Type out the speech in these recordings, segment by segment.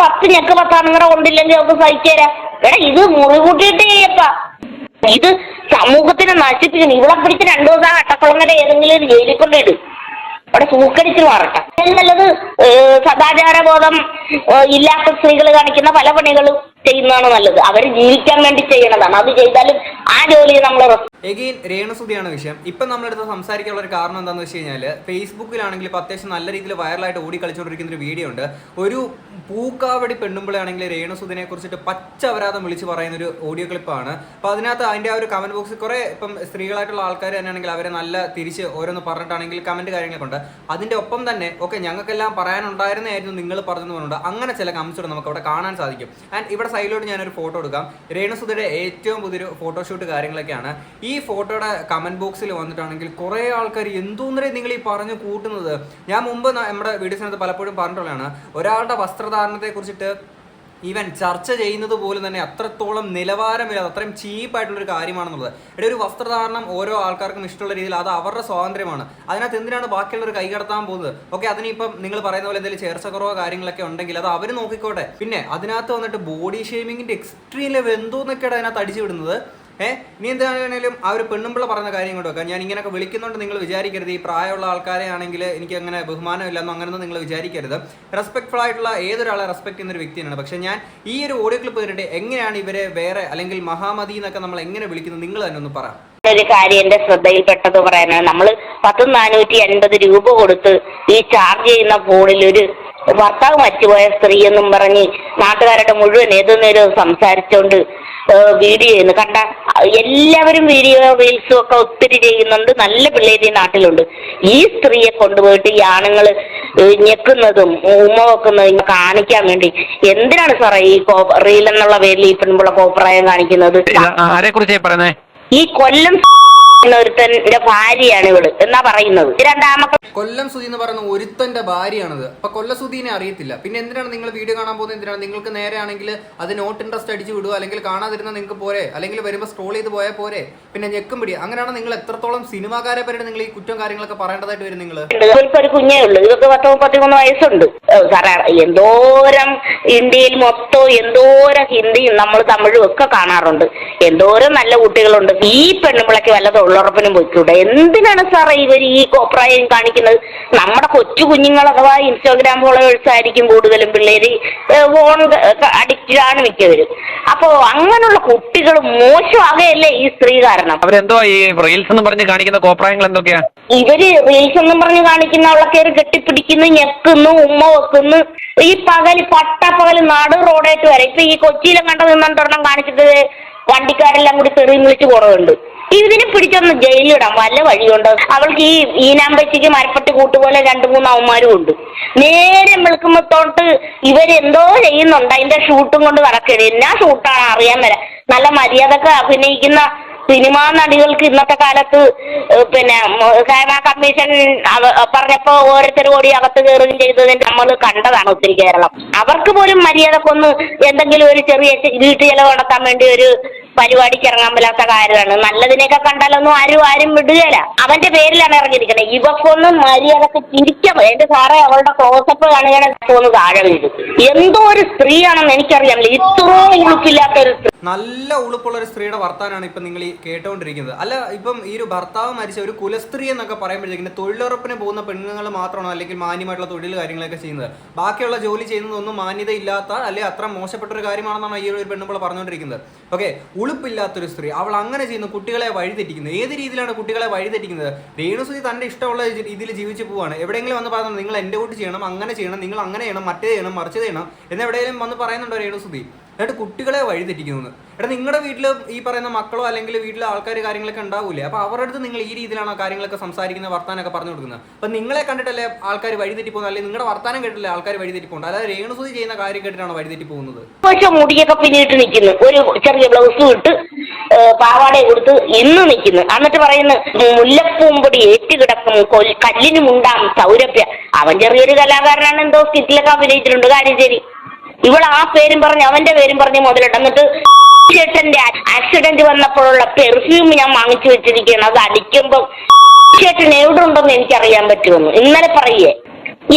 പത്ത് ഞെക്ക് ഇങ്ങനെ കൊണ്ടില്ലെങ്കിൽ അവർക്ക് സഹിച്ചുതരാം എടാ ഇത് മുറി കൂട്ടിയിട്ട് ചെയ്യപ്പ ഇത് സമൂഹത്തിനെ നശിപ്പിക്കുന്നു. ഇവിടെ പിടിച്ച് രണ്ടു ദിവസം അട്ടക്കുളങ്ങര ഏതെങ്കിലും ഒരു ജയിലിൽ കൊണ്ടിടും അവിടെ സൂക്കരിച്ച് മാറട്ടെ. ഏഹ്, സദാചാര ബോധം ഇല്ലാത്ത സ്ത്രീകൾ കാണിക്കുന്ന പല പണികളും ചെയ്യുന്നതാണ് നല്ലത്. അവർ ജീവിക്കാൻ വേണ്ടി ചെയ്യണതാണ്. അത് ചെയ്താലും ആ ജോലി നമ്മൾ എഗെയിൻ രേണുസുതിയാണ് വിഷയം. ഇപ്പം നമ്മളെടുത്ത് സംസാരിക്കാനുള്ള ഒരു കാരണം എന്താണെന്ന് വെച്ച് കഴിഞ്ഞാൽ ഫേസ്ബുക്കിലാണെങ്കിൽ അത്യാവശ്യം നല്ല രീതിയിൽ വൈറലായിട്ട് ഓടി കളിച്ചുകൊണ്ടിരിക്കുന്ന ഒരു വീഡിയോ ഉണ്ട്. ഒരു പൂക്കാവടി പെണ്ണുമ്പോഴാണെങ്കിൽ രേണസുദിനെ കുറിച്ചിട്ട് പച്ച അപരാധം വിളിച്ച് പറയുന്ന ഒരു ഓഡിയോ ക്ലിപ്പാണ് അപ്പോൾ അതിനകത്ത് അതിന്റെ ആ ഒരു കമന്റ് ബോക്സിൽ കുറേ ഇപ്പം സ്ത്രീകളായിട്ടുള്ള ആൾക്കാർ തന്നെയാണെങ്കിൽ അവരെ നല്ല തിരിച്ച് ഓരോന്ന് പറഞ്ഞിട്ടാണെങ്കിൽ കമന്റ് കാര്യങ്ങളൊക്കെ അതിന്റെ ഒപ്പം തന്നെ ഓക്കെ ഞങ്ങൾക്കെല്ലാം പറയാനുണ്ടായിരുന്നായിരുന്നു നിങ്ങൾ പറഞ്ഞെന്ന് പറഞ്ഞുണ്ട് അങ്ങനെ ചില കമൻസ് നമുക്ക് അവിടെ കാണാൻ സാധിക്കും. ആൻഡ് ഇവിടെ സൈഡിലോട്ട് ഞാനൊരു ഫോട്ടോ എടുക്കാം. രേണുസുധിയുടെ ഏറ്റവും പുതിയൊരു ഫോട്ടോഷൂട്ട് കാര്യങ്ങളൊക്കെയാണ്. ഈ ഫോട്ടോയുടെ കമന്റ് ബോക്സിൽ വന്നിട്ടാണെങ്കിൽ കുറേ ആൾക്കാർ എന്തോന്നരെ നിങ്ങൾ ഈ പറഞ്ഞു കൂട്ടുന്നത്? ഞാൻ മുമ്പ് നമ്മുടെ വീഡിയോസിനകത്ത് പലപ്പോഴും പറഞ്ഞിട്ടുള്ളതാണ്. ഒരാളുടെ വസ്ത്രധാരണത്തെ കുറിച്ചിട്ട് ഈവൻ ചർച്ച ചെയ്യുന്നത് പോലും തന്നെ അത്രത്തോളം നിലവാരമില്ലാതെ അത്രയും ചീപ്പായിട്ടുള്ളൊരു കാര്യമാണെന്നുള്ളത്. ഇവിടെ ഒരു വസ്ത്രധാരണം ഓരോ ആൾക്കാർക്കും ഇഷ്ടമുള്ള രീതിയിൽ അത് അവരുടെ സ്വാതന്ത്ര്യമാണ്. അതിനകത്ത് എന്തിനാണ് ബാക്കിയുള്ളവർ കൈകടത്താൻ പോകുന്നത്? ഓക്കെ അതിനിപ്പം നിങ്ങൾ പറയുന്ന പോലെ എന്തെങ്കിലും ചേർച്ചക്കുറവോ കാര്യങ്ങളൊക്കെ ഉണ്ടെങ്കിൽ അത് അവർ നോക്കിക്കോട്ടെ. പിന്നെ അതിനകത്ത് വന്നിട്ട് ബോഡി ഷേമിങ്ങിന്റെ എക്സ്ട്രീം ലെവൽ എന്തോന്നൊക്കെയാണ് അതിനകത്ത് അടിച്ചു വിടുന്നത്? ഏഹ് ഇനി എന്താണെങ്കിലും ആ ഒരു പെണ്ണുമ്പിള പറഞ്ഞ കാര്യം കൊണ്ട് വെക്കാം. ഞാൻ ഇങ്ങനെയൊക്കെ വിളിക്കുന്നുണ്ട് നിങ്ങൾ വിചാരിക്കരുത്. ഈ പ്രായമുള്ള ആൾക്കാരെ ആണെങ്കിൽ എനിക്ക് അങ്ങനെ ബഹുമാനമില്ലെന്നോ അങ്ങനെയൊന്നും നിങ്ങൾ വിചാരിക്കരുത്. റെസ്പെക്ട്ഫുൾ ആയിട്ടുള്ള ഏതൊരാളെ റെസ്പെക്ട് ചെയ്യുന്ന ഒരു വ്യക്തിയാണ്. പക്ഷേ ഞാൻ ഈ ഒരു ഓഡിയോ ക്ലിപ്പ് കേട്ടിട്ട് എങ്ങനെയാണ് ഇവരെ വേറെ അല്ലെങ്കിൽ മഹാമതി എന്നൊക്കെ നമ്മൾ എങ്ങനെ വിളിക്കുന്നത് നിങ്ങൾ തന്നെ ഒന്ന് പറ. ഒരു കാര്യം എന്റെ ശ്രദ്ധയിൽപ്പെട്ടത് പറയാനാണ് നമ്മൾ പത്തും നാനൂറ്റി അൻപത് രൂപ കൊടുത്ത് ഈ ചാർജ് ചെയ്യുന്ന ഫോണിൽ ഒരു ഭർത്താവ് മറ്റുപോയ സ്ത്രീ എന്നും പറഞ്ഞ് നാട്ടുകാരുടെ മുഴുവൻ ഏതു നേരവും സംസാരിച്ചുകൊണ്ട് വീഡിയോ ചെയ്യുന്നു. കണ്ട എല്ലാവരും വീഡിയോ റീൽസും ഒക്കെ ഒത്തിരി ചെയ്യുന്നുണ്ട്. നല്ല പിള്ളേര് ഈ നാട്ടിലുണ്ട്. ഈ സ്ത്രീയെ കൊണ്ടുപോയിട്ട് ഈ ആണുങ്ങൾ ഞെക്കുന്നതും ഉമ്മ വെക്കുന്നതും കാണിക്കാൻ വേണ്ടി എന്തിനാണ് സാറേ ഈ റീൽ എന്നുള്ള പേരിൽ ഈ പെൺപിള്ള കോപ്രായം കാണിക്കുന്നത്? ആരെ ഈ കൊല്ലം ഒരുത്തന്റെ ഭാര്യയാണ് ഇവൾ എന്നാ പറയുന്നത്. രണ്ടാമത്തെ കൊല്ലം സുധി എന്ന് പറയുന്ന ഒരുത്തന്റെ ഭാര്യയാണത്. അപ്പൊ കൊല്ലം സുധീനെ അറിയത്തില്ല. പിന്നെ എന്തിനാണ് നിങ്ങൾ വീഡിയോ കാണാൻ പോകുന്നത്? എന്തിനാണ്? നിങ്ങൾക്ക് നേരെ ആണെങ്കിൽ അത് നോട്ട് ഇൻട്രസ്റ്റ് അടിച്ച് വിടുക അല്ലെങ്കിൽ കാണാതിരുന്ന നിങ്ങൾക്ക് പോരെ? അല്ലെങ്കിൽ വരുമ്പോൾ സ്ക്രോൾ ചെയ്ത് പോയാൽ പോരെ? പിന്നെ ഞെക്കും പിടി അങ്ങനെയാണ് നിങ്ങൾ എത്രത്തോളം സിനിമാകാരെ പേരുടെ നിങ്ങൾ ഈ കുറ്റം കാര്യങ്ങളൊക്കെ പറയേണ്ടതായിട്ട് വരും നിങ്ങൾ ഇവർക്ക് ഒരു കുഞ്ഞേ ഉള്ളൂ. ഇവർക്ക് പത്ത് മുപ്പത്തിമൂന്ന് വയസ്സുണ്ട്. സാറേ എന്തോരം ഇന്ത്യയിൽ മൊത്തം എന്തോരം ഹിന്ദിയും നമ്മൾ തമിഴും ഒക്കെ കാണാറുണ്ട്. എന്തോരം നല്ല കുട്ടികളുണ്ട്. ഈ പെണ്ണുമ്പിളക്ക് വല്ല തൊഴിലുറപ്പിനും പോയിക്കൂടെ എന്തിനാണ് സാറേ ഇവർ ഈ കോപ്രായം കാണിക്കുന്നത്? നമ്മുടെ കൊച്ചു കുഞ്ഞുങ്ങൾ അഥവാ ഇൻസ്റ്റാഗ്രാം ഫോളോവേഴ്സ് ആയിരിക്കും കൂടുതലും പിള്ളേര് ഫോൺ അഡിക്റ്റഡ് ആണ് മിക്കവരും. അപ്പോ അങ്ങനെയുള്ള കുട്ടികൾ മോശമാകയല്ലേ ഈ സ്ത്രീ കാരണം? അവരെന്തോ ഈ റീൽസ് എന്ന് പറഞ്ഞ് കാണിക്കുന്ന കോപ്രായങ്ങൾ എന്തൊക്കെയാ? ഇവർ റീൽസ് എന്ന് പറഞ്ഞ് കാണിക്കുന്ന അവളെ കയറി കെട്ടിപ്പിടിക്കുന്നു ഞെക്കുന്നു ഉമ്മ വെക്കുന്നു. ഈ പകൽ പകൽ നാട് റോഡായിട്ട് വരെ. ഇപ്പൊ ഈ കൊച്ചിയിലും കണ്ട നിന്നൊരെണ്ണം കാണിച്ചിട്ട് വണ്ടിക്കാരെല്ലാം കൂടി തെറിയും വിളിച്ച് പോണതുണ്ട്. ഇതിനെ പിടിച്ചൊന്ന് ജയിലിടാം വല്ല വഴിയുണ്ട്? അവൾക്ക് ഈ ഈനാമ്പച്ചിക്ക് മരപ്പട്ടി കൂട്ടുപോലെ രണ്ടു മൂന്ന് അവന്മാരും ഉണ്ട്. നേരെ വിളിക്കുമ്പോ തൊട്ട് ഇവരെന്തോ ചെയ്യുന്നുണ്ട്. അതിന്റെ ഷൂട്ടും കൊണ്ട് നടക്കരുത്. എന്നാ ഷൂട്ടാണ് അറിയാൻ വരാം നല്ല മര്യാദയ്ക്ക് അഭിനയിക്കുന്ന സിനിമാ നടികൾക്ക് ഇന്നത്തെ കാലത്ത് പിന്നെ സേവാ കമ്മീഷൻ പറഞ്ഞപ്പോ ഓരോരുത്തർ കൂടി അകത്ത് കയറുകയും ചെയ്തത് നമ്മൾ കണ്ടതാണ് ഒത്തിരി കേരളം. അവർക്ക് പോലും മര്യാദക്കൊന്ന് എന്തെങ്കിലും ഒരു ചെറിയ വീട്ടു ചെലവ് നടത്താൻ വേണ്ടി ഒരു പരിപാടിക്ക് ഇറങ്ങാൻ പറ്റാത്ത കാര്യമാണ്. നല്ലതിനെയൊക്കെ കണ്ടാലൊന്നും ആരും ആരും വിടുകയില്ല. അവന്റെ പേരിലാണ് ഇറങ്ങിയിരിക്കുന്നത്. ഇവക്കൊന്ന് മര്യാദയ്ക്ക് ചിരിക്കാം. എന്റെ സാറേ അവളുടെ ക്ലോസപ്പ് കാണുകയാണെങ്കിൽ ഒന്ന് താഴെ എന്തോ ഒരു സ്ത്രീയാണെന്ന് എനിക്കറിയാമല്ലോ ഇത്രയും ഉളുപ്പില്ലാത്ത ഒരു സ്ത്രീ. നല്ല ഉളുപ്പുള്ള ഒരു സ്ത്രീയുടെ വർത്താനാണ് ഇപ്പം നിങ്ങൾ ഈ കേട്ടുകൊണ്ടിരിക്കുന്നത് അല്ല ഇപ്പം ഈ ഒരു ഭർത്താവ് മരിച്ച ഒരു കുലസ്ത്രീ എന്നൊക്കെ പറയുമ്പോഴത്തേക്കും തൊഴിലുറപ്പിന് പോകുന്ന പെണ്ണുങ്ങൾ മാത്രമാണോ അല്ലെങ്കിൽ മാന്യമായിട്ടുള്ള തൊഴിൽ കാര്യങ്ങളൊക്കെ ചെയ്യുന്നത്? ബാക്കിയുള്ള ജോലി ചെയ്യുന്നതൊന്നും മാന്യതയില്ലാത്ത അല്ലെങ്കിൽ അത്ര മോശപ്പെട്ട ഒരു കാര്യമാണെന്നാണ് ഈ ഒരു പെണ്ണുമ്പോൾ പറഞ്ഞുകൊണ്ടിരിക്കുന്നത് ഓക്കെ ഉളുപ്പില്ലാത്തൊരു സ്ത്രീ. അവൾ അങ്ങനെ ചെയ്യുന്ന കുട്ടികളെ വഴിതെറ്റിക്കുന്നത് ഏത് രീതിയിലാണ് കുട്ടികളെ വഴിതെറ്റിക്കുന്നത്? രേണുസുതി തന്റെ ഇഷ്ടമുള്ള രീതിയിൽ ജീവിച്ചു പോവാണ്. എവിടെയെങ്കിലും വന്ന് പറയുന്നത് നിങ്ങൾ എന്റെ കൂട്ട് ചെയ്യണം അങ്ങനെ ചെയ്യണം നിങ്ങൾ അങ്ങനെ ചെയ്യണം മറ്റേ ചെയ്യണം മറിച്ച് ചെയ്യണം എന്നെവിടെയെങ്കിലും വന്ന് പറയുന്നുണ്ടോ രേണുസുതി? എന്നിട്ട് കുട്ടികളെ വഴിതെറ്റിക്കുന്നു എടാ നിങ്ങളുടെ വീട്ടിൽ ഈ പറയുന്ന മക്കളോ അല്ലെങ്കിൽ വീട്ടിലെ ആൾക്കാർ കാര്യങ്ങളൊക്കെ ഉണ്ടാവില്ലേ അപ്പോൾ അവരുടെ അടുത്ത് നിങ്ങൾ ഈ രീതിയിലാണ് കാര്യങ്ങളൊക്കെ സംസാരിക്കുന്ന വർത്താനൊക്കെ പറഞ്ഞു കൊടുക്കുന്നത്? അപ്പൊ നിങ്ങളെ കണ്ടിട്ടല്ലേ ആൾക്കാർ വഴിതെറ്റി പോകുന്നത് അല്ലെങ്കിൽ നിങ്ങളുടെ വർത്താനം കേട്ടില്ലേ ആൾക്കാർ വഴിതെറ്റി പോകുന്നത് അതായത് രേണുസുതി ചെയ്യുന്ന കാര്യം കേട്ടിട്ടാണ് വഴിതെറ്റി പോകുന്നത് പക്ഷെ മുടിയൊക്കെ പിന്നിട്ട് നിൽക്കുന്നു ഒരു ചെറിയ ബ്ലൗസ് ഇട്ട് പാവാടെ കൊടുത്ത് ഇന്ന് നിൽക്കുന്നു എന്നിട്ട് പറയുന്നു മുല്ലപ്പൂമ്പൊടി ഏറ്റുകിടക്കും കൊൽ- ഉണ്ടാകും മുണ്ടാം സൗരഭ്യ. അവൻ ചെറിയൊരു കലാകാരനാണ് എന്തോ സ്കിറ്റിലൊക്കെ അഭിനയിച്ചിട്ടുണ്ട്. കാര്യം ശരി. ഇവൾ ആ പേരും പറഞ്ഞ് അവന്റെ പേരും പറഞ്ഞ് മുതലിട്ട് എന്നിട്ട് ചേട്ടന്റെ ആക്സിഡന്റ് വന്നപ്പോഴുള്ള പെർഫ്യൂം ഞാൻ വാങ്ങിച്ചു വെച്ചിരിക്കുകയാണ്. അത് അടിക്കുമ്പോൾ ചേട്ടൻ എവിടെ ഉണ്ടെന്ന് എനിക്കറിയാൻ പറ്റുമെന്ന്. ഇന്നലെ പറയേ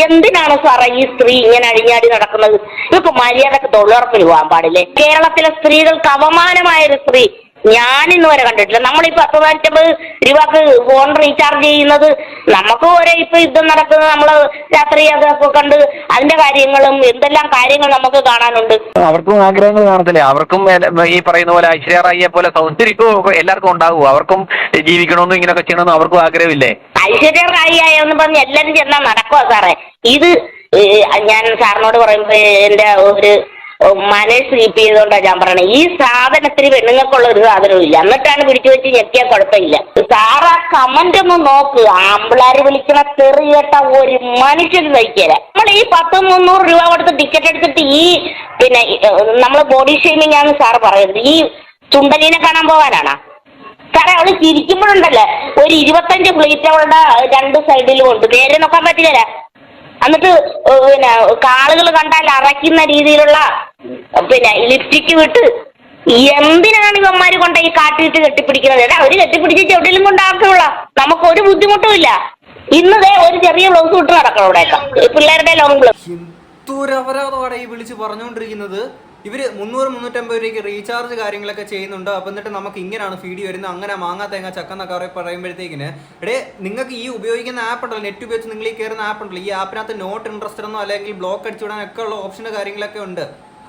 എന്തിനാണ് സാറേ ഈ സ്ത്രീ ഇങ്ങനെ അഴിഞ്ഞാടി നടക്കുന്നത്? ഇവർക്ക് മര്യാദയ്ക്ക് തൊഴിലുറപ്പിന് പോകാൻ പാടില്ലേ? കേരളത്തിലെ സ്ത്രീകൾക്ക് അപമാനമായ ഒരു സ്ത്രീ ഞാൻ ഇന്ന് വരെ കണ്ടിട്ടില്ല. നമ്മൾ ഈ പത്ത് പതിനഞ്ചമ്പത് രൂപക്ക് ഫോൺ റീചാർജ് ചെയ്യുന്നത് നമുക്ക് ഒരേ ഇപ്പൊ യുദ്ധം നടക്കുന്നത് നമ്മൾ രാത്രി അതൊക്കെ കണ്ട് അതിന്റെ കാര്യങ്ങളും എന്തെല്ലാം കാര്യങ്ങൾ നമുക്ക് കാണാനുണ്ട്. അവർക്കും ആഗ്രഹങ്ങൾ കാണത്തില്ലേ? അവർക്കും ഈ പറയുന്ന പോലെ ഐശ്വര്യ റായിയെ പോലെ സൗന്ദര്യവും എല്ലാവർക്കും ഉണ്ടാവും അവർക്കും ജീവിക്കണമെന്നും ഇങ്ങനെയൊക്കെ ചെയ്യണമെന്നും അവർക്കും ആഗ്രഹമില്ലേ? ഐശ്വര്യ റായി ആയെന്ന് പറഞ്ഞ് എല്ലാരും ചെന്നാൽ നടക്കുവാ സാറേ. ഇത് ഞാൻ സാറിനോട് പറയുമ്പോ എന്റെ ഒരു മനസ്സ് കീപ്പ് ചെയ്തുകൊണ്ടാണ് ഞാൻ പറയണത് ഈ സാധനത്തിന് പെണ്ണുങ്ങൾക്കുള്ള ഒരു സാധനവും ഇല്ല. എന്നിട്ടാണ് പിടിച്ചു വെച്ച് ഞെക്കിയാൽ കുഴപ്പമില്ല. സാറാ കമന്റ് ഒന്ന് നോക്ക്. ആമ്പിളാര് വിളിക്കണ തെറിയേട്ട ഒരു മനുഷ്യന് സഹിക്കില്ല നമ്മൾ ഈ പത്ത് മുന്നൂറ് രൂപ കൊടുത്ത് ടിക്കറ്റ് എടുത്തിട്ട് ഈ പിന്നെ നമ്മൾ ബോഡി ഷെയ്മിങ് ആണ് സാറ് പറയുന്നത് ഈ ചുണ്ടലീനെ കാണാൻ പോകാനാണോ? സാറേ അവൾ ചിരിക്കുമ്പോഴുണ്ടല്ലേ? ഒരു ഇരുപത്തഞ്ച് പ്ലേറ്റ് അവളുടെ രണ്ട് സൈഡിലും ഉണ്ട്. നേരെ നോക്കാൻ പറ്റില്ല എന്നിട്ട് പിന്നെ കാളുകൾ കണ്ടാൽ അറയ്ക്കുന്ന രീതിയിലുള്ള പിന്നെ ലിപ്സ്റ്റിക്ക് വിട്ട് എന്തിനാണ് ഇവന്മാര് കൊണ്ട ഈ കാട്ടിട്ട് കെട്ടിപ്പിടിക്കുന്നത്? എടാ ഒരു കെട്ടിപ്പിടിച്ച് കൊണ്ട് കൊണ്ടാക്കുള്ള നമുക്ക് ഒരു ബുദ്ധിമുട്ടും ഇല്ല. ഇന്നതേ ഒരു ചെറിയ ബ്ലൗസ് ഇട്ട് നടക്കണം ഇവിടെയൊക്കെ. പിള്ളേരുടെ ലോങ് ബ്ലൗസ് വിളിച്ച് പറഞ്ഞുകൊണ്ടിരിക്കുന്നത് ഇവർ മുന്നൂറ് മുന്നൂറ്റമ്പത് രൂപയ്ക്ക് റീചാർജ് കാര്യങ്ങളൊക്കെ ചെയ്യുന്നുണ്ട്. അപ്പം എന്നിട്ട് നമുക്ക് ഇങ്ങനെയാണ് ഫീഡ് വരുന്നത്. അങ്ങനെ മാങ്ങാ തേങ്ങ ചക്ക എന്നൊക്കെ പറയുമ്പോഴത്തേക്കിന് എടേ നിങ്ങൾക്ക് ഈ ഉപയോഗിക്കുന്ന ആപ്പ് ഉണ്ടല്ലോ നെറ്റ് ഉപയോഗിച്ച് നിങ്ങൾ ഈ കയറുന്ന ആപ്പ് ഉണ്ടല്ലോ ഈ ആപ്പിനകത്ത് നോട്ട് ഇൻട്രസ്റ്റ് എന്നോ അല്ലെങ്കിൽ ബ്ലോക്ക് അടിച്ചു വിടാനൊക്കെ ഉള്ള ഓപ്ഷന് കാര്യങ്ങളൊക്കെ ഉണ്ട്.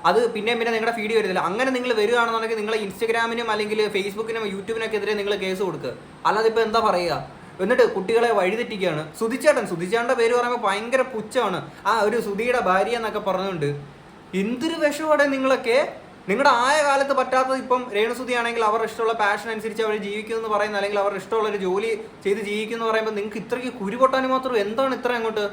അത് പിന്നെ പിന്നെ നിങ്ങളുടെ ഫീഡ് വരുന്നില്ല. അങ്ങനെ നിങ്ങൾ വരികയാണെന്നുണ്ടെങ്കിൽ നിങ്ങൾ ഇൻസ്റ്റഗ്രാമിനും അല്ലെങ്കിൽ ഫേസ്ബുക്കിനും യൂട്യൂബിനൊക്കെ എതിരെ നിങ്ങൾ കേസ് കൊടുക്കുക അല്ലാതെ ഇപ്പോൾ എന്താ പറയുക? എന്നിട്ട് കുട്ടികളെ വഴിതെറ്റിക്കുകയാണ് സുധിച്ചേട്ടൻ സുധിച്ചേട്ടന്റെ പേര് പറയുമ്പോൾ ഭയങ്കര പുച്ഛമാണ്. ആ ഒരു സുധിയുടെ ഭാര്യ എന്നൊക്കെ പറഞ്ഞുകൊണ്ട് എന്തൊരു വിഷമാണ് നിങ്ങളൊക്കെ? നിങ്ങളുടെ ആയ കാലത്ത് പറ്റാത്തത് ഇപ്പം രേണുസുതി ആണെങ്കിൽ അവർ ഇഷ്ടമുള്ള പാഷൻ അനുസരിച്ച് അവർ ജീവിക്കുന്നു എന്ന് പറയുന്ന അല്ലെങ്കിൽ അവർ ഇഷ്ടമുള്ള ഒരു ജോലി ചെയ്ത് ജീവിക്കുന്നു പറയുമ്പോൾ നിങ്ങൾക്ക് ഇത്രയ്ക്ക് കുരുപൊട്ടാനും മാത്രം എന്താണ് ഇത്ര അങ്ങോട്ട്?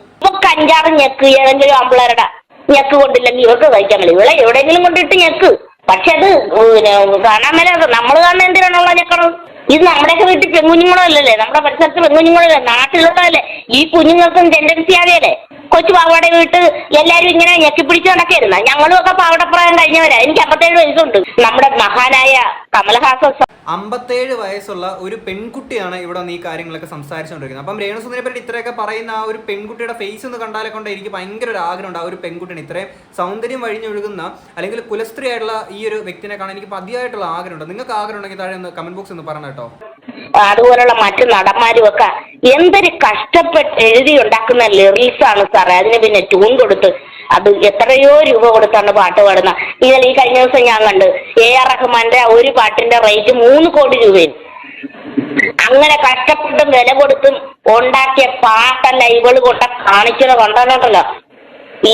കഞ്ചാറ് ഞെക്ക് ഏതെങ്കിലും ആമ്പിളരുടെ ഞെക്ക് കൊണ്ടില്ലെങ്കിൽ ഇവർക്ക് കഴിക്കാൻ കഴിയും ഇവിടെ എവിടെയെങ്കിലും കൊണ്ടിട്ട് ഞെക്ക്. പക്ഷെ അത് കാണാൻ മേലെ നമ്മൾ കാണുന്ന എന്തിനാണുള്ള ഞെക്കണം ഇത് നമ്മുടെയൊക്കെ വീട്ടിൽ പെൺകുഞ്ഞുങ്ങളല്ലേ? നമ്മുടെ പരിസരത്ത് പെൺകുഞ്ഞുങ്ങളല്ലേ? നാട്ടിലുള്ളതല്ലേ ഈ കുഞ്ഞുങ്ങൾക്കും ടെൻഡൻസി ആകെയല്ലേ? കൊച്ചു പാവാടെ വീട്ട് എല്ലാരും ഇങ്ങനെ ഞെക്കിപ്പിടിച്ച് നടക്കായിരുന്ന ഞങ്ങളും ഒക്കെ പാവടപ്രായം കഴിഞ്ഞവരാ. എനിക്ക് അമ്പത്തേഴ് വയസ്സുണ്ട്. നമ്മുടെ മഹാനായ കമൽഹാസൻ സ- അമ്പത്തേഴ് വയസ്സുള്ള ഒരു പെൺകുട്ടിയാണ് ഇവിടെ ഈ കാര്യങ്ങളൊക്കെ സംസാരിച്ചുകൊണ്ടിരിക്കുന്നത്. അപ്പം രേണുസുന്ദരെ പറ്റി ഇത്രയൊക്കെ പറയുന്ന ആ ഒരു പെൺകുട്ടിയുടെ ഫേസ് ഒന്ന് കണ്ടാലേ കൊണ്ട് എനിക്ക് ഭയങ്കര ഒരു ആഗ്രഹം ഉണ്ട്. ആ ഒരു പെൺകുട്ടിന് ഇത്രയും സൗന്ദര്യം വഴിഞ്ഞൊഴുകുന്ന അല്ലെങ്കിൽ കുലസ്ത്രീ ആയിട്ടുള്ള ഈ ഒരു വ്യക്തിനെ കാണാൻ എനിക്ക് പതിയായിട്ടുള്ള ആഗ്രഹം ഉണ്ട്. നിങ്ങൾക്ക് ആഗ്രഹം ഉണ്ടെങ്കിൽ താഴെ ഒന്ന് കമന്റ് ബോക്സ് ഒന്ന് പറഞ്ഞു കേട്ടോ. അതുപോലുള്ള മറ്റു നടന്മാരും ഒക്കെ എന്തൊരു കഷ്ടപ്പെട്ട് എഴുതി ഉണ്ടാക്കുന്ന ലിറിക്സ് ആണ് സാറേ. അതിന് പിന്നെ ട്യൂൺ കൊടുത്ത് അത് എത്രയോ രൂപ കൊടുത്താണ് പാട്ട് പാടുന്ന. ഇതിൽ ഈ കഴിഞ്ഞ ദിവസം ഞാൻ കണ്ട് എ ആർ റഹ്മാന്റെ ഒരു പാട്ടിന്റെ റേറ്റ് മൂന്ന് കോടി രൂപയും. അങ്ങനെ കഷ്ടപ്പെട്ടും വില കൊടുത്തും ഉണ്ടാക്കിയ പാട്ടല്ല ഇവൾ കൊണ്ട കാണിച്ചത് കണ്ടല്ലോ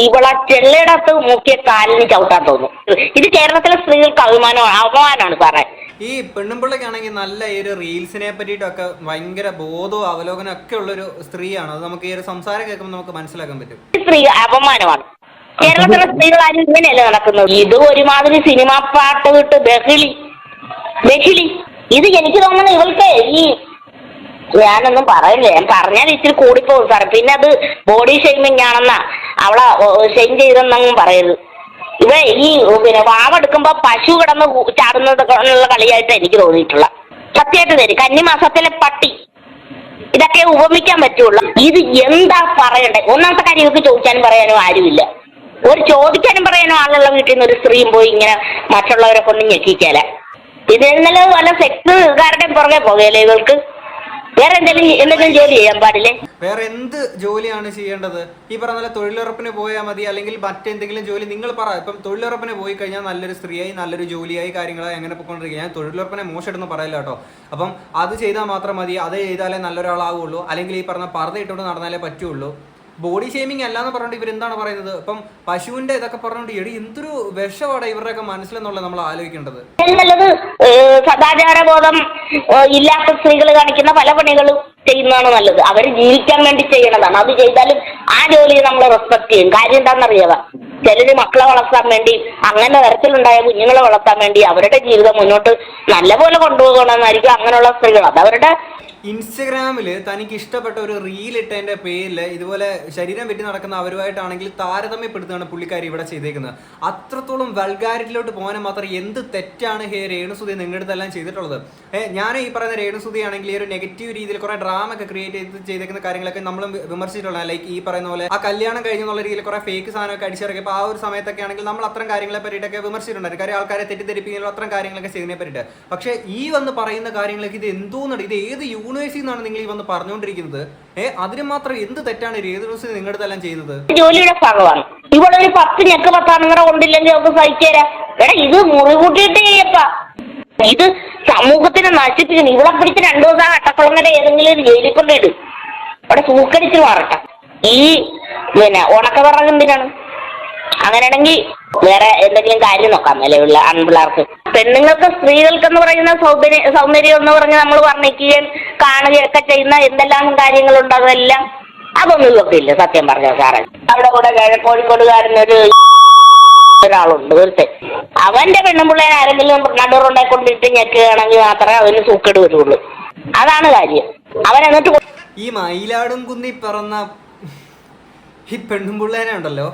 ഇവളെ ചെള്ളിടത്ത് മുക്കിയ കാലിന് ചവിട്ടാൻ തോന്നും. ഇത് കേരളത്തിലെ സ്ത്രീകൾക്ക് അഭിമാനമാണ് അപമാനമാണ് പറയാൻ ഈ പെണ്ണുമ്പിള്ളക്കാണെങ്കിൽ നല്ല ഈ ഒരു റീൽസിനെ പറ്റിയിട്ടൊക്കെ ഭയങ്കര ബോധവും അവലോകനം ഒക്കെ ഉള്ളൊരു സ്ത്രീയാണ്. അത് നമുക്ക് ഈ ഒരു സംസാരം കേൾക്കുമ്പോൾ നമുക്ക് മനസ്സിലാക്കാൻ പറ്റും. സ്ത്രീ അപമാനമാണ്. കേരളത്തിലെ സ്ത്രീകൾ ആരും ഇങ്ങനെയല്ല നടക്കുന്നത്? ഇത് ഒരുമാതിരി സിനിമ പാട്ട് വിട്ട് ബഹിളി. ബഹിളി. ഇത് എനിക്ക് തോന്നുന്നു ഇവൾക്ക് ഈ ഞാനൊന്നും പറയില്ല. ഞാൻ പറഞ്ഞാൽ ഇച്ചിരി കൂടിപ്പോകും സാറേ. പിന്നെ അത് ബോഡി ഷെയ്മിങ് ആണെന്നാ അവളെ ഷെയിം ചെയ്തെന്നങ്ങും പറയരുത്. ഇവ ഈ പിന്നെ വാവെടുക്കുമ്പോ പശു കിടന്ന് ചാടുന്നത് ഉള്ള കളിയായിട്ട് എനിക്ക് തോന്നിയിട്ടുള്ള. സത്യമായിട്ട് തരും. കന്നിമാസത്തിലെ പട്ടി. ഇതൊക്കെ ഉപമിക്കാൻ പറ്റുള്ളൂ. ഇത് എന്താ പറയണ്ടേ? ഒന്നാമത്തെ കാര്യം ഇവർക്ക് ചോദിക്കാനും പറയാനും ആരുമില്ല. ഒരു ചോദിക്കാനും പറയാനും ആളുള്ള വീട്ടിൽ നിന്ന് ഒരു സ്ത്രീയും പോയി ഇങ്ങനെ മറ്റുള്ളവരെ കൊണ്ട് ഞെക്കിക്കാല. എന്നാലും വല്ല സെക്സുകാരുടെ പുറകെ പോകല്ലേ ഇവൾക്ക്? വേറെ എന്തെങ്കിലും എന്തെങ്കിലും ജോലി ചെയ്യാൻ പാടില്ലേ? വേറെ എന്ത് ജോലിയാണ് ചെയ്യേണ്ടത്? ഈ പറഞ്ഞ തൊഴിലുറപ്പിന് പോയാൽ മതി അല്ലെങ്കിൽ മറ്റെന്തെങ്കിലും ജോലി നിങ്ങൾ പറ. ഇപ്പം തൊഴിലുറപ്പിന് പോയി കഴിഞ്ഞാൽ നല്ലൊരു സ്ത്രീയായി നല്ലൊരു ജോലിയായി കാര്യങ്ങളായി അങ്ങനെ പോയിക്കൊണ്ടിരിക്കുക ഞാൻ തൊഴിലുറപ്പിനെ മോശമായിട്ടൊന്നും പറയില്ല കേട്ടോ. അപ്പം അത് ചെയ്താൽ മാത്രം മതി അത് ചെയ്താലേ നല്ലൊരാളാവുള്ളൂ അല്ലെങ്കിൽ ഈ പറഞ്ഞ പർദ്ദ ഇട്ടുകൊണ്ട് നടന്നാലേ പറ്റുള്ളൂ. ബോഡി ഷേമിംഗ് അല്ല എന്ന് ഇവർ എന്താണ് പറയുന്നത്? ഇപ്പം പശുവിന്റെ ഇതൊക്കെ പറഞ്ഞുകൊണ്ട് എടി എന്തൊരു വിഷമാണ് ഇവരുടെയൊക്കെ മനസ്സിലെന്നുള്ളത് നമ്മൾ ആലോചിക്കേണ്ടത്. നല്ലത് ഏഹ്, സദാചാരബോധം ഇല്ലാത്ത സ്ത്രീകൾ കാണിക്കുന്ന പല പണികളും ചെയ്യുന്നതാണ് നല്ലത്. അവർ ജീവിക്കാൻ വേണ്ടി ചെയ്യണതാണ്. അത് ചെയ്താലും ആ ജോലി നമ്മൾ റെസ്പെക്ട് ചെയ്യും. കാര്യം എന്താണെന്നറിയാവാ ചിലര് മക്കളെ വളർത്താൻ വേണ്ടി അങ്ങനെ തരത്തിലുണ്ടായ കുഞ്ഞുങ്ങളെ വളർത്താൻ വേണ്ടി അവരുടെ ജീവിതം മുന്നോട്ട് നല്ലപോലെ കൊണ്ടുപോകണമെന്നായിരിക്കും അങ്ങനെയുള്ള സ്ത്രീകൾ. അത് അവരുടെ ഇൻസ്റ്റഗ്രാമിൽ തനിക്ക് ഇഷ്ടപ്പെട്ട ഒരു റീൽ ഇട്ടതിന്റെ പേരിൽ ഇതുപോലെ ശരീരം വെട്ടി നടക്കുന്ന അവരുമായിട്ടാണെങ്കിൽ താരതമ്യപ്പെടുത്തുകയാണ് പുള്ളിക്കാരി ഇവിടെ ചെയ്തേക്കുന്നത്. അത്രത്തോളം വൾഗാരിറ്റിലോട്ട് പോകാൻ മാത്രം എന്ത് തെറ്റാണ് ഹേ രേണുസുതി നിങ്ങളുടെ അടുത്തെല്ലാം ചെയ്തിട്ടുള്ളത്? ഏഹ് ഞാൻ ഈ പറയുന്ന രേണുസുതി ആണെങ്കിൽ ഈ ഒരു നെഗറ്റീവ് രീതിയിൽ കുറെ ഡ്രാമ ഒക്കെ ക്രിയേറ്റ് ചെയ്ത് ചെയ്തേക്കുന്ന കാര്യങ്ങളൊക്കെ നമ്മൾ വിമർശിച്ചിട്ടുള്ള ലൈക്ക് ഈ പറയുന്ന പോലെ ആ കല്യാണം കഴിഞ്ഞെന്നുള്ള രീതിയിൽ കുറെ ഫേക്ക് സാധനമൊക്കെ അടിച്ചിറക്കിയപ്പോൾ ആ ഒരു സമയത്തൊക്കെ ആണെങ്കിൽ നമ്മൾ അത്തരം കാര്യങ്ങളെ പറ്റിയിട്ടൊക്കെ വിമർശിച്ചിട്ടുണ്ടായിരുന്നു. കാര്യം ആൾക്കാരെ തെറ്റിദ്ധരിപ്പിക്കുന്ന അത്തരം കാര്യങ്ങളൊക്കെ ചെയ്തതിനെ പറ്റിയിട്ട്. പക്ഷേ ഈ വന്ന് പറയുന്ന കാര്യങ്ങളൊക്കെ ഇത് എന്തോന്നുണ്ട് ഇത് ഏത് യൂണിവേഴ്സിൽ നിന്നാണ് നിങ്ങൾ ഈ വന്ന് പറഞ്ഞുകൊണ്ടിരിക്കുന്നത്. ഏ അതിന് മാത്രം എന്ത് തെറ്റാണ് രേതുസ് നിങ്ങളുടെ എല്ലാം ചെയ്യുന്നത് ജോലിയുടെ ഭാഗമാണ്. ഇവിടെ ഒരു പത്ത് ഞെക്ക് പത്താണെങ്കിലും കൊണ്ടില്ലെങ്കിൽ അവർക്ക് സഹിച്ചേരാ എടാ ഇത് മുറികൂട്ടിയിട്ട് ചെയ്യപ്പ. ഇത് സമൂഹത്തിനെ നശിപ്പിക്കുന്നു ഇവിടെ പിടിച്ച് രണ്ടു ദിവസം അട്ടക്കുളങ്ങര ഏതെങ്കിലും ഒരു ജയിലിൽ കൊണ്ടിടും അവിടെ സൂക്കടിച്ച് മാറട്ടെ. ഈ പിന്നെ ഉണക്കവിറക് എന്തിനാണ്? അങ്ങനെയാണെങ്കിൽ വേറെ എന്തെങ്കിലും കാര്യം നോക്കാം നിലവിലുള്ള ആൺപിള്ളേർക്ക്. പെണ്ണുങ്ങൾക്ക് സ്ത്രീകൾക്കെന്ന് പറയുന്ന സൗന്ദര്യ സൗന്ദര്യം എന്ന് പറഞ്ഞ് നമ്മൾ വർണിക്കുകയും കാണുകയൊക്കെ ചെയ്യുന്ന എന്തെല്ലാം കാര്യങ്ങളുണ്ട് അതെല്ലാം അതൊന്നും ഇതൊക്കെ ഇല്ല സത്യം പറഞ്ഞ സാറേ. അവിടെ കൂടെ കിഴ- കോഴിക്കോടുകാരനൊരു ഒരാളുണ്ട് ഒരുത്തൻ അവന്റെ പെണ്ണുമ്പിള്ളേനെ ആരെങ്കിലും നടുറുണ്ടായി കൊണ്ടിട്ട് ഞെക്കുകയാണെങ്കിൽ മാത്രമേ അവന് സൂക്കേട് വരുള്ളൂ. അതാണ് കാര്യം. അവൻ എന്നിട്ട് ഈ മയിലാടും കുന്നി പിറന്ന ഈ പെണ്ണുമ്പിള്ളേനെ ഉണ്ടല്ലോ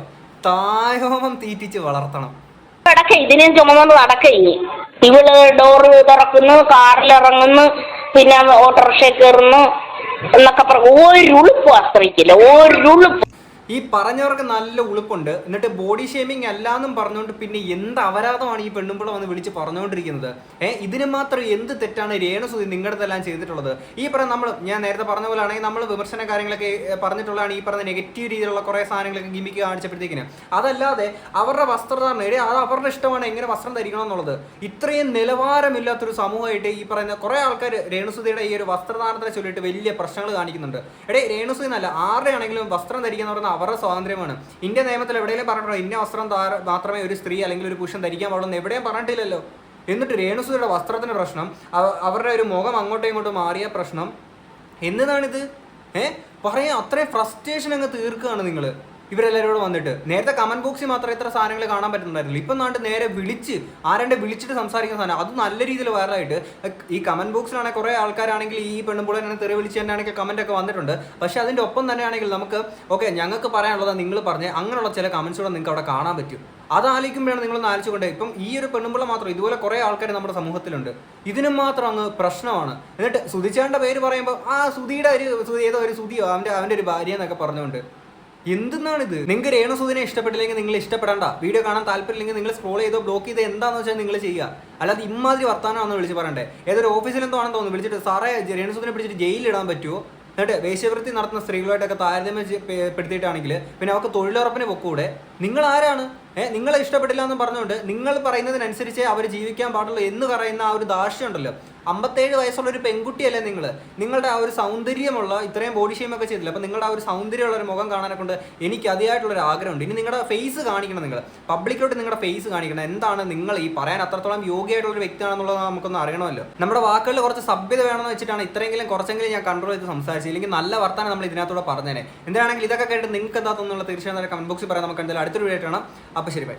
തായോമം തീറ്റിച്ച് വളർത്തണം. അടക്ക ഇതിനെയും ചുമന്നുകൊണ്ട് നടക്ക ഇനി. ഇവൾ ഡോറ് തുറക്കുന്നു കാറിലിറങ്ങുന്നു പിന്നെ ഓട്ടോറിക്ഷ കയറുന്നു എന്നൊക്കെ പറഞ്ഞു. ഒരു ഉളുപ്പ് ആശ്രയിക്കില്ല ഒരു ഉളുപ്പ്. ഈ പറഞ്ഞവർക്ക് നല്ല ഉളുപ്പുണ്ട്. എന്നിട്ട് ബോഡി ഷേമിങ് അല്ലാന്നും പറഞ്ഞുകൊണ്ട് പിന്നെ എന്ത് അപരാധമാണ് ഈ പെണ്ണുമ്പിള വന്ന് വിളിച്ച് പറഞ്ഞുകൊണ്ടിരിക്കുന്നത് ഏ ഇതിന് മാത്രം എന്ത് തെറ്റാണ് രേണുസുതി നിങ്ങളുടെതെല്ലാം ചെയ്തിട്ടുള്ളത്? ഈ പറഞ്ഞ നമ്മൾ ഞാൻ നേരത്തെ പറഞ്ഞ പോലെ ആണെങ്കിൽ നമ്മൾ വിമർശന കാര്യങ്ങളൊക്കെ പറഞ്ഞിട്ടുള്ളതാണ് ഈ പറഞ്ഞ നെഗറ്റീവ് രീതിയിലുള്ള കുറേ സാധനങ്ങളൊക്കെ ഗിമിക്ക് കാണിച്ചപ്പോഴത്തേക്കിന്. അതല്ലാതെ അവരുടെ വസ്ത്രധാരണ അത് അവരുടെ ഇഷ്ടമാണ് എങ്ങനെ വസ്ത്രം ധരിക്കണം എന്നുള്ളത്. ഇത്രയും നിലവാരമില്ലാത്തൊരു സമൂഹമായിട്ട് ഈ പറയുന്ന കുറേ ആൾക്കാർ രേണുസുതിയുടെ ഈ ഒരു വസ്ത്രധാരണത്തെ ചൊല്ലിയിട്ട് വലിയ പ്രശ്നങ്ങൾ കാണിക്കുന്നുണ്ട്. എടേ രേണുസുതി എന്നല്ല ആരുടെ ആണെങ്കിലും വസ്ത്രം ധരിക്കുന്ന എന്ന് പറയുന്നത് അവരുടെ സ്വാതന്ത്ര്യമാണ്. ഇന്ത്യ നിയമത്തിൽ എവിടെയെങ്കിലും പറഞ്ഞിട്ടുണ്ടോ ഇന്ന വസ്ത്രം മാത്രമേ ഒരു സ്ത്രീ അല്ലെങ്കിൽ ഒരു പുരുഷൻ ധരിക്കാൻ പാടുള്ളൂ എവിടെയും പറഞ്ഞിട്ടില്ലല്ലോ. എന്നിട്ട് രേണുസുരയുടെ വസ്ത്രത്തിന്റെ പ്രശ്നം അവരുടെ ഒരു മുഖം അങ്ങോട്ടും ഇങ്ങോട്ടും മാറിയ പ്രശ്നം എന്നതാണിത് ഏഹ് പറയാം അത്രയും ഫ്രസ്ട്രേഷൻ അങ്ങ് തീർക്കുകയാണ് നിങ്ങൾ ഇവരെല്ലാവരും കൂടെ വന്നിട്ട്. നേരത്തെ കമന്റ് ബോക്സിൽ മാത്രമേ ഇത്ര സാധനങ്ങൾ കാണാൻ പറ്റുന്നുണ്ടായിരുന്നില്ല. ഇപ്പം നാണ്ട് നേരെ വിളിച്ച് ആരാണ്ട് വിളിച്ചിട്ട് സംസാരിക്കുന്ന സാധനം. അത് നല്ല രീതിയിൽ വൈറലായിട്ട് ഈ കമന്റ് ബോക്സിലാണെങ്കിൽ കുറേ ആൾക്കാരാണെങ്കിൽ ഈ പെണ്ണുമ്പോൾ തന്നെ തെറി വിളിച്ച് തന്നെയാണെങ്കിൽ കമന്റ് ഒക്കെ വന്നിട്ടുണ്ട്. പക്ഷേ അതിന്റെ ഒപ്പം തന്നെയാണെങ്കിൽ നമുക്ക് ഓക്കെ ഞങ്ങൾക്ക് പറയാനുള്ളത് നിങ്ങൾ പറഞ്ഞ് അങ്ങനെയുള്ള ചില കമന്റ്സ് കൂടെ നിങ്ങൾക്ക് അവിടെ കാണാൻ പറ്റും. അത് ഒന്ന് നിങ്ങളൊന്ന് ആലോചിച്ചുകൊണ്ട് ഇപ്പം ഈ ഒരു പെണ്ണുമ്പോൾ മാത്രം ഇതുപോലെ കുറേ ആൾക്കാർ നമ്മുടെ സമൂഹത്തിലുണ്ട്. ഇതിനും മാത്രം അങ്ങ് പ്രശ്നമാണ്. എന്നിട്ട് സുധിച്ചാന്റെ പേര് പറയുമ്പോൾ ആ സുധിയുടെ ഒരു ഏതോ ഒരു സുതിയോ അവന്റെ അവന്റെ ഒരു ഭാര്യ എന്നൊക്കെ പറഞ്ഞുകൊണ്ട് എന്തെന്നാണിത്? നിങ്ങൾക്ക് രേണുസുദിനെ ഇഷ്ടപ്പെട്ടില്ലെങ്കിൽ നിങ്ങൾ ഇഷ്ടപ്പെടണ്ട. വീഡിയോ കാണാൻ താല്പര്യമില്ലെങ്കിൽ നിങ്ങൾ സ്ക്രോൾ ചെയ്തോ ബ്ലോക്ക് ചെയ്തോ എന്താണെന്ന് വെച്ചാൽ നിങ്ങൾ ചെയ്യുക. അല്ലാതെ ഇമ്മാതിരി വർത്താനമാണെന്ന് വിളിച്ച് പറയണ്ടേ. ഏതൊരു ഓഫീസിൽ എന്തോ ആണെന്ന് തോന്നുന്നു. വിളിച്ചിട്ട് സാറേ രേണുസുദിനെ പിടിച്ചിട്ട് ജയിലിലിടാൻ പറ്റുമോ? എന്നിട്ട് വേശ്യവൃത്തി നടത്തുന്ന സ്ത്രീകളുമായിട്ടൊക്കെ താരതമ്യം പെടുത്തിയിട്ടാണെങ്കിൽ പിന്നെ അവർക്ക് തൊഴിലുറപ്പിന് പൊക്കൂടെ? നിങ്ങൾ ആരാണ്? നിങ്ങളെ ഇഷ്ടപ്പെട്ടില്ല എന്ന് പറഞ്ഞുകൊണ്ട് നിങ്ങൾ പറയുന്നതിനനുസരിച്ച് അവർ ജീവിക്കാൻ പാടുള്ളൂ എന്ന് പറയുന്ന ആ ഒരു ദാഷ്യം ഉണ്ടല്ലോ. അമ്പത്തേഴ് വയസ്സുള്ള ഒരു പെൺകുട്ടിയല്ലേ നിങ്ങൾ നിങ്ങളുടെ ആ ഒരു സൗന്ദര്യമുള്ള ഇത്രയും ബോഡി ഷെയിം ഒക്കെ ചെയ്തില്ല അപ്പം നിങ്ങളുടെ ആ ഒരു സൗന്ദര്യമുള്ള ഒരു മുഖം കാണാനെ കൊണ്ട് എനിക്ക് അതിയായിട്ടുള്ള ഒരു ആഗ്രഹമുണ്ട്. ഇനി നിങ്ങളുടെ ഫേസ് കാണിക്കണം നിങ്ങൾ പബ്ലിക്കോട്ട് നിങ്ങളുടെ ഫേസ് കാണിക്കണം. എന്താണ് നിങ്ങൾ ഈ പറയാൻ അത്രത്തോളം യോഗ്യമായിട്ടുള്ള ഒരു വ്യക്തിയാണെന്നുള്ളത് നമുക്കൊന്ന് അറിയണമല്ലോ. നമ്മുടെ വാക്കുകളിൽ കുറച്ച് സഭ്യത വേണമെന്ന് വെച്ചിട്ടാണ് ഇത്രയെങ്കിലും കുറച്ചെങ്കിലും ഞാൻ കൺട്രോൾ ചെയ്ത് സംസാരിച്ചത്. ഇല്ലെങ്കിൽ നല്ല വർത്താനം നമ്മൾ ഇതിനകത്തൂടെ പറഞ്ഞേനെ. എന്താണെങ്കിൽ ഇതൊക്കെ കേട്ട് നിങ്ങൾക്ക് എന്താ തോന്നുന്നുള്ള തീർച്ചയായും കമന്റ് ബോക്സിൽ പറയാം. നമുക്ക് എന്തായാലും അടുത്തൊരു വീഡിയോ കാണാം. അപ്പോൾ ശരി ബൈ